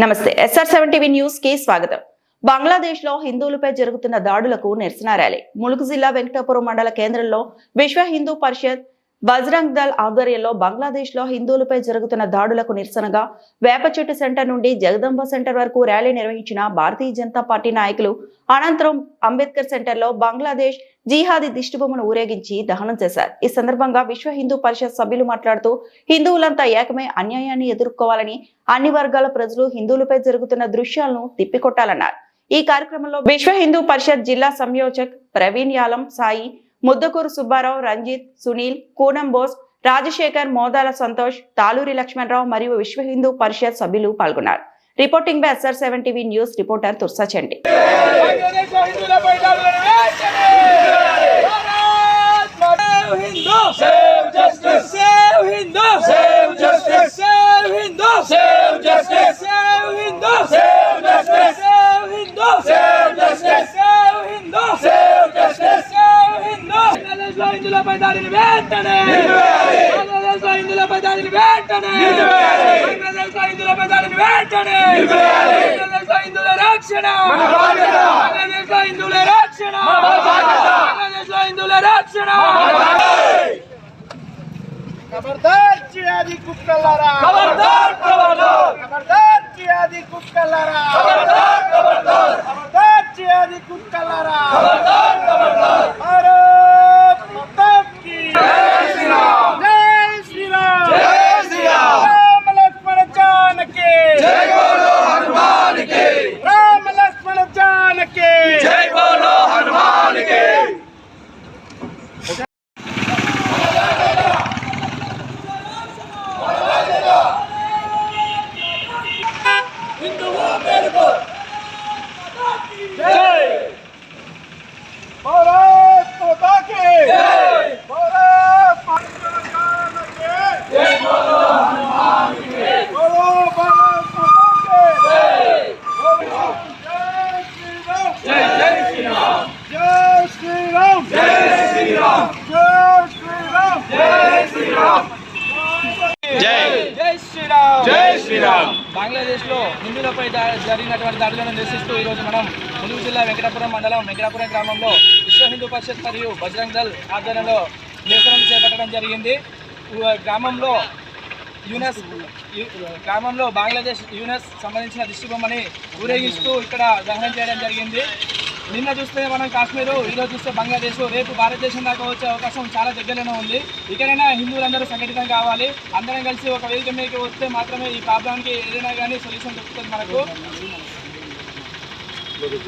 నమస్తే SR seven TV న్యూస్కి స్వాగతం. బంగ్లాదేశ్లో హిందువులపై జరుగుతున్న దాడులకు నిరసన ర్యాలీ. ములుగు జిల్లా వెంకటాపురం మండల కేంద్రంలో విశ్వ హిందూ పరిషత్ బజరంగ్ దళ్ ఆధ్వర్యంలో బంగ్లాదేశ్లో హిందువులపై జరుగుతున్న దాడులకు నిరసనగా వేప చెట్టు సెంటర్ నుండి జగదంబ సెంటర్ వరకు ర్యాలీ నిర్వహించిన భారతీయ జనతా పార్టీ నాయకులు అనంతరం అంబేద్కర్ సెంటర్లో బంగ్లాదేశ్ జీహాది దిష్టిబొమ్మను ఊరేగించి దహనం చేశారు. ఈ సందర్భంగా విశ్వ హిందూ పరిషత్ సభ్యులు మాట్లాడుతూ హిందువులంతా ఏకమై అన్యాయాన్ని ఎదుర్కోవాలని అన్ని వర్గాల ప్రజలు హిందువులపై జరుగుతున్న దృశ్యాలను తిప్పికొట్టాలన్నారు. ఈ కార్యక్రమంలో విశ్వ హిందూ పరిషత్ జిల్లా సంయోజక్ ప్రవీణ్ యాలం సాయి ముద్దకూరు సుబ్బారావు రంజిత్ సునీల్ కూనం బోస్ రాజశేఖర్ మోదాల సంతోష్ తాలూరి లక్ష్మణరావు మరియు విశ్వ హిందూ పరిషత్ సభ్యులు పాల్గొన్నారు. Reporting by SR seven TV news reporter తుర్సచండి Bangladesh లో హిందువులపై దాడిని వెంటనే బంగ్లాదేశ్ లో హిందువులపై దాడిని వెంటనే బంగ్లాదేశ్ లో హిందువులపై దాడిని వెంటనే బంగ్లాదేశ్ లో హిందువుల రక్షణ బంగ్లాదేశ్ లో హిందువుల రక్షణ బంగ్లాదేశ్ లో హిందువుల రక్షణ ఖబర్దార్ చియాది కుక్కలారా ఖబర్దార్ ఖబర్దార్ ఖబర్దార్ చియాది కుక్కలారా ఖబర్దార్ ఖబర్దార్ ఖబర్దార్ చియాది కుక్కలారా ఖబర్దార్ ఖబర్దార్ బంగ్లాదేశ్లో హిందువులపై జరిగినటువంటి దాడులను నిరసిస్తూ ఈరోజు మనం ములుగు జిల్లా వెంకటాపురం మండలం వెంకటాపురం గ్రామంలో విశ్వ హిందూ పరిషత్ మరియు బజరంగ్ దళ్ ఆధ్వర్యంలో నిరసనలు చేపట్టడం జరిగింది. గ్రామంలో యునెస్ గ్రామంలో బంగ్లాదేశ్ యునెస్ సంబంధించిన దిష్టిబొమ్మని ఊరేగిస్తూ ఇక్కడ దహనం చేయడం జరిగింది. నిన్న చూస్తే మనం కాశ్మీరు ఈరోజు చూస్తే బంగ్లాదేశ్. రేపు భారతదేశం దాకా వచ్చే అవకాశం చాలా దగ్గరలోనే ఉంది. ఇకనైనా హిందువులందరూ సంఘటితం కావాలి. అందరం కలిసి ఒక వేదిక మీదకి వస్తే మాత్రమే ఈ ప్రాబ్లంకి ఏదైనా కానీ సొల్యూషన్ దొరుకుతుంది మనకు.